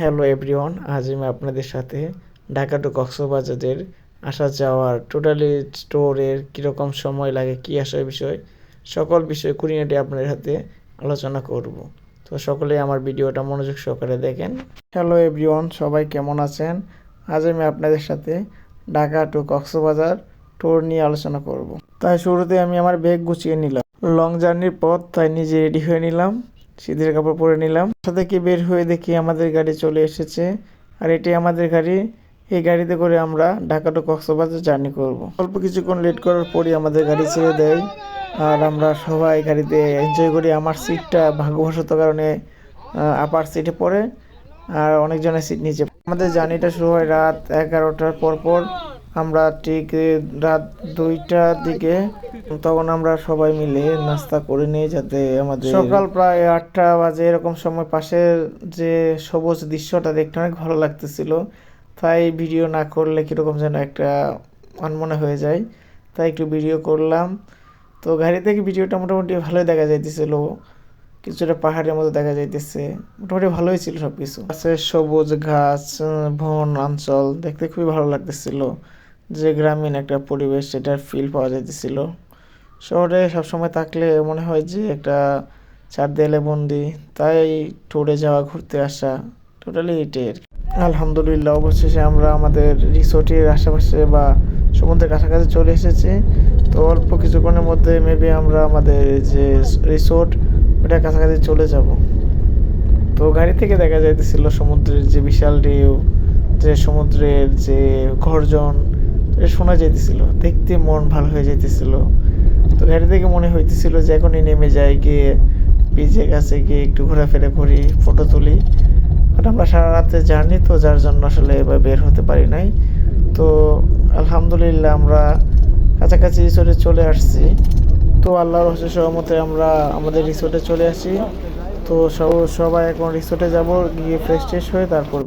Hello everyone, আজ আমি আপনাদের সাথে ঢাকা টু কক্সবাজারের আসা যাওয়ার টোটালি স্টোরের কীরকম সময় লাগে, কী আসার বিষয়, সকল বিষয় কুড়িনাটি আপনাদের সাথে আলোচনা করব। তো সকলে আমার ভিডিওটা মনোযোগ সহকারে দেখেন। হ্যালো এভরিওয়ান, সবাই কেমন আছেন? আজ আমি আপনাদের সাথে ঢাকা টু কক্সবাজার ট্যুর নিয়ে আলোচনা করব। তাই শুরুতে আমি আমার ব্যাগ গুছিয়ে নিলাম। লং জার্নির পথ তাই নিজে রেডি হয়ে নিলাম। শীতের কাপড় পরে নিলাম। বাসা থেকে বের হয়ে দেখি আমাদের গাড়ি চলে এসেছে। আর এটি আমাদের গাড়ি। এই গাড়িতে করে আমরা ঢাকা টু কক্সবাজার জার্নি করব। অল্প কিছুক্ষণ লেট করার পরই আমাদের গাড়ি ছেড়ে দেয়। আর আমরা সবাই গাড়িতে এনজয় করি। আমার সিটটা ভাগ্যবশত কারণে আপার সিটে পড়ে। আর অনেকজনের সিট নিচে। আমাদের জার্নিটা শুরু হয় রাত এগারোটার পর পর আমরা ঠিক রাত দুইটার দিকে তখন আমরা সবাই মিলে নাস্তা করে নিই যাতে আমাদের সকাল প্রায় আটটা বাজে এরকম সময় পাশের যে সবুজ দৃশ্যটা দেখতে অনেক ভালো লাগতেছিল। তাই ভিডিও না করলে কীরকম যেন একটা আনমনে হয়ে যায়। তাই একটু ভিডিও করলাম। তো গাড়ি থেকে ভিডিওটা মোটামুটি ভালোই দেখা যাইতেছিল। কিছুটা পাহাড়ের মতো দেখা যাইতেছে। মোটামুটি ভালোই ছিল সব কিছু আছে সবুজ ঘাস বন, অঞ্চল দেখতে খুবই ভালো লাগতেছিল। যে গ্রামীণ একটা পরিবেশ, সেটার ফিল পাওয়া যাইতেছিল। শহরে সবসময় থাকলে মনে হয় যে একটা চার দেয়ালে বন্দি তাই ট্যুরে যাওয়া, ঘুরতে আসা টোটালি এটাই আর। আলহামদুলিল্লাহ, অবশেষে আমরা আমাদের রিসোর্টের আশেপাশে বা সমুদ্রের কাছাকাছি চলে এসেছি। তো অল্প কিছুক্ষণের মধ্যে মেবি আমরা আমাদের যে রিসোর্ট, ওটার কাছাকাছি চলে যাব। তো গাড়ি থেকে দেখা যাইতেছিল সমুদ্রের যে বিশাল ঢেউ, যে সমুদ্রের যে গর্জন এটা শোনা যাইতেছিল, দেখতে মন ভালো হয়ে যাইতেছিল। তো গাড়ি থেকে মনে হইতেছিল যে এখনই নেমে যাই, গিয়ে বিচের কাছে গিয়ে একটু ঘোরাফেরা করি ফটো তুলি। বাট আমরা সারা রাতে জার্নি, তো যার জন্য আসলে এবার বের হতে পারি নাই। তো আলহামদুলিল্লাহ আমরা কাছাকাছি রিসোর্টে চলে আসছি। তো আল্লাহর হচ্ছে সহমতে আমরা আমাদের রিসোর্টে চলে আসি। তো সব, সবাই এখন রিসোর্টে যাব, গিয়ে ফ্রেশ ট্রেশ হয়ে তারপর